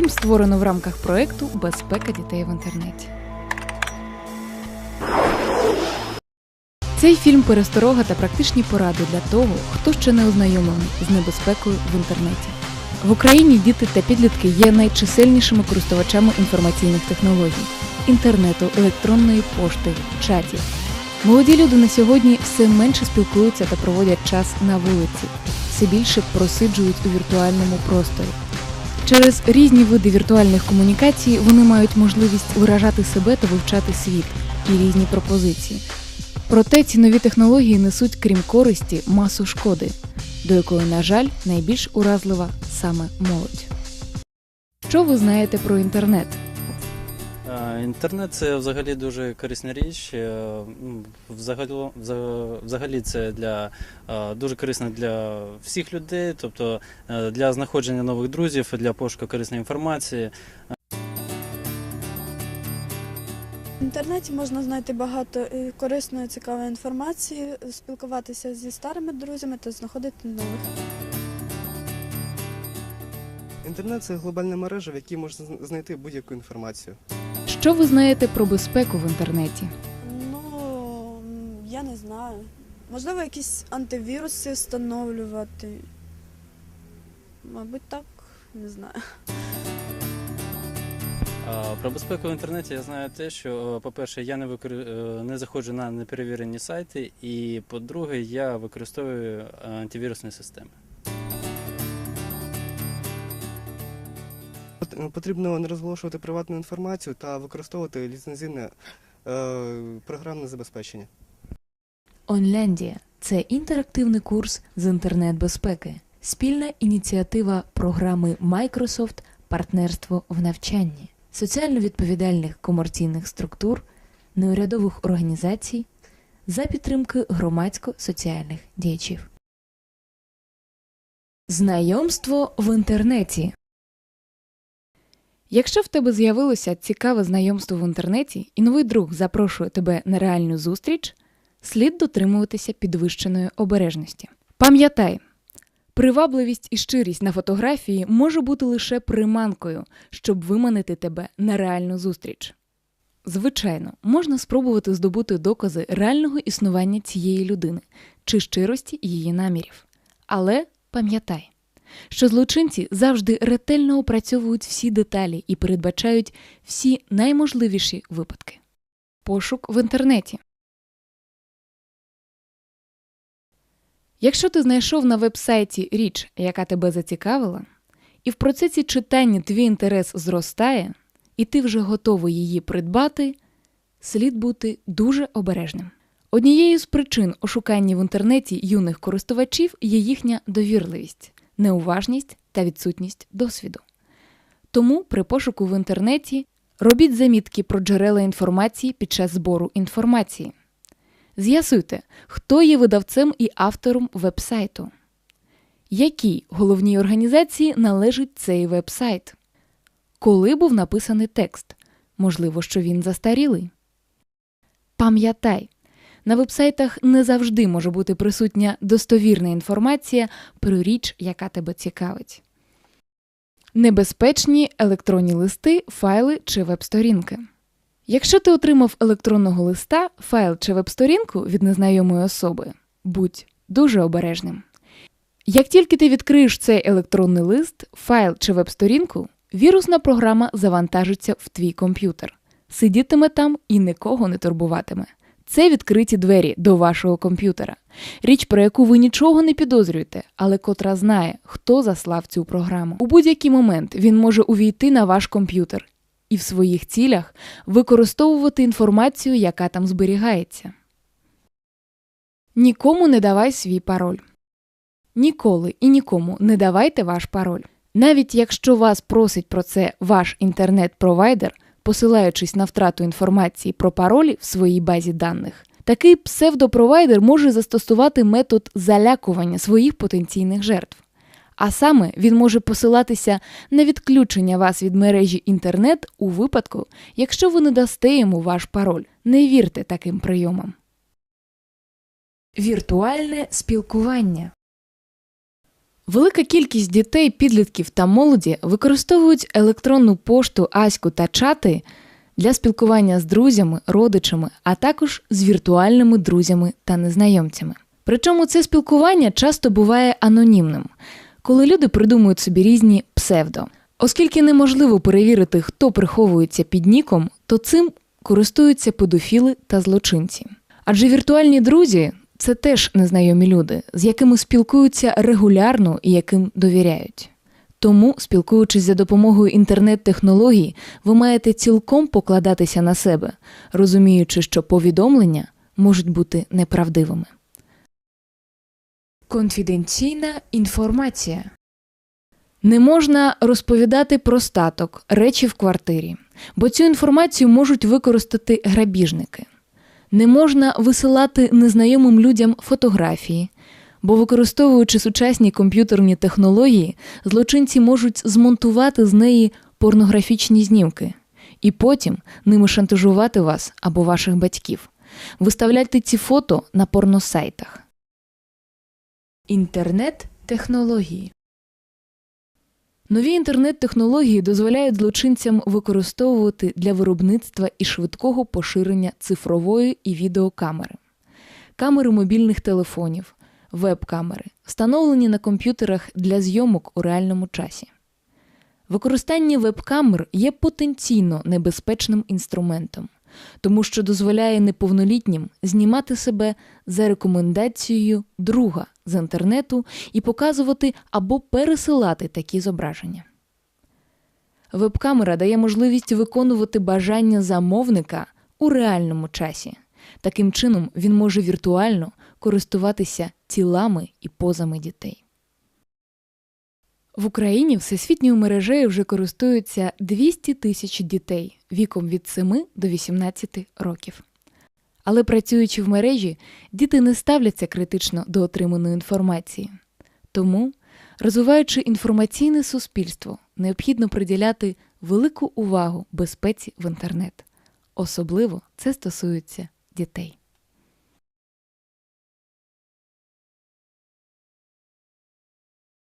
Фільм створено в рамках проекту Безпека дітей в інтернеті. Цей фільм пересторога та практичні поради для того, хто ще не ознайомлений з небезпекою в інтернеті. В Україні діти та підлітки є найчисельнішими користувачами інформаційних технологій, інтернету, електронної пошти, чатів. Молоді люди на сьогодні все менше спілкуються та проводять час на вулиці, все більше просиджують у віртуальному просторі. Через різні види віртуальних комунікацій вони мають можливість виражати себе та вивчати світ і різні пропозиції. Проте ці нові технології несуть, крім користі, масу шкоди, до якої, на жаль, найбільш уразлива саме молодь. Що ви знаєте про інтернет? Інтернет це взагалі дуже корисна річ. Е, Взагалі, взагалі це для е, дуже корисно для всіх людей, тобто е, для знаходження нових друзів, для пошуку корисної інформації. В інтернеті можна знайти багато корисної, цікавої інформації, спілкуватися зі старими друзями та знаходити нових. Інтернет це глобальна мережа, в якій можна знайти будь-яку інформацію. Що ви знаєте про безпеку в інтернеті? Ну, я не знаю. Можливо, якісь антивіруси встановлювати. Мабуть, так, не знаю. Про безпеку в інтернеті я знаю те, що, е, по-перше, я не, викор... е, не заходжу на неперевірені сайти, і по-друге, я використовую е, антивірусні системи. Потрібно не розголошувати приватну інформацію та використовувати ліцензійне е, програмне забезпечення. Онляндія це інтерактивний курс з інтернет-безпеки, спільна ініціатива програми Microsoft Партнерство в навчанні, соціально відповідальних комерційних структур, неурядових організацій за підтримки громадсько-соціальних діячів. Знайомство в інтернеті. Якщо в тебе з'явилося цікаве знайомство в інтернеті і новий друг запрошує тебе на реальну зустріч, слід дотримуватися підвищеної обережності. Пам'ятай, привабливість і щирість на фотографії може бути лише приманкою, щоб виманити тебе на реальну зустріч. Звичайно, можна спробувати здобути докази реального існування цієї людини чи щирості її намірів. Але пам'ятай, що злочинці завжди ретельно опрацьовують всі деталі і передбачають всі найможливіші випадки. Пошук в інтернеті. Якщо ти знайшов на вебсайті річ, яка тебе зацікавила, і в процесі читання твій інтерес зростає, і ти вже готовий її придбати, слід бути дуже обережним. Однією з причин ошукання в інтернеті юних користувачів є їхня довірливість, неуважність та відсутність досвіду. Тому при пошуку в інтернеті робіть замітки про джерела інформації під час збору інформації. З'ясуйте, хто є видавцем і автором вебсайту. Якій головній організації належить цей вебсайт? Коли був написаний текст? Можливо, що він застарілий. Пам'ятай, на вебсайтах не завжди може бути присутня достовірна інформація про річ, яка тебе цікавить. Небезпечні електронні листи, файли чи веб-сторінки. Якщо ти отримав електронного листа, файл чи веб-сторінку від незнайомої особи, будь дуже обережним. Як тільки ти відкриєш цей електронний лист, файл чи веб-сторінку, вірусна програма завантажиться в твій комп'ютер, сидітиме там і нікого не турбуватиме. Це відкриті двері до вашого комп'ютера, річ, про яку ви нічого не підозрюєте, але котра знає, хто заслав цю програму. У будь-який момент він може увійти на ваш комп'ютер і в своїх цілях використовувати інформацію, яка там зберігається. Нікому не давай свій пароль. Ніколи і нікому не давайте ваш пароль. Навіть якщо вас просить про це ваш інтернет-провайдер, посилаючись на втрату інформації про паролі в своїй базі даних, такий псевдопровайдер може застосувати метод залякування своїх потенційних жертв. А саме він може посилатися на відключення вас від мережі інтернет у випадку, якщо ви не дасте йому ваш пароль. Не вірте таким прийомам. Віртуальне спілкування Велика кількість дітей, підлітків та молоді використовують електронну пошту, аську та чати для спілкування з друзями, родичами, а також з віртуальними друзями та незнайомцями. Причому це спілкування часто буває анонімним, коли люди придумують собі різні псевдо. Оскільки неможливо перевірити, хто приховується під ніком, то цим користуються педофіли та злочинці. Адже віртуальні друзі це теж незнайомі люди, з якими спілкуються регулярно і яким довіряють. Тому, спілкуючись за допомогою інтернет-технологій, ви маєте цілком покладатися на себе, розуміючи, що повідомлення можуть бути неправдивими. Конфіденційна інформація не можна розповідати про статок, речі в квартирі, бо цю інформацію можуть використати грабіжники. Не можна висилати незнайомим людям фотографії, бо, використовуючи сучасні комп'ютерні технології, злочинці можуть змонтувати з неї порнографічні знімки і потім ними шантажувати вас або ваших батьків. Виставляйте ці фото на порносайтах. Інтернет-технології Нові інтернет-технології дозволяють злочинцям використовувати для виробництва і швидкого поширення цифрової і відеокамери, камери мобільних телефонів, веб-камери, встановлені на комп'ютерах для зйомок у реальному часі. Використання веб-камер є потенційно небезпечним інструментом, тому що дозволяє неповнолітнім знімати себе за рекомендацією друга з інтернету і показувати або пересилати такі зображення. Веб-камера дає можливість виконувати бажання замовника у реальному часі. Таким чином, він може віртуально користуватися тілами і позами дітей. В Україні всесвітньою мережею вже користуються 200 тисяч дітей віком від 7 до 18 років. Але працюючи в мережі, діти не ставляться критично до отриманої інформації. Тому, розвиваючи інформаційне суспільство, необхідно приділяти велику увагу безпеці в інтернет. Особливо це стосується дітей.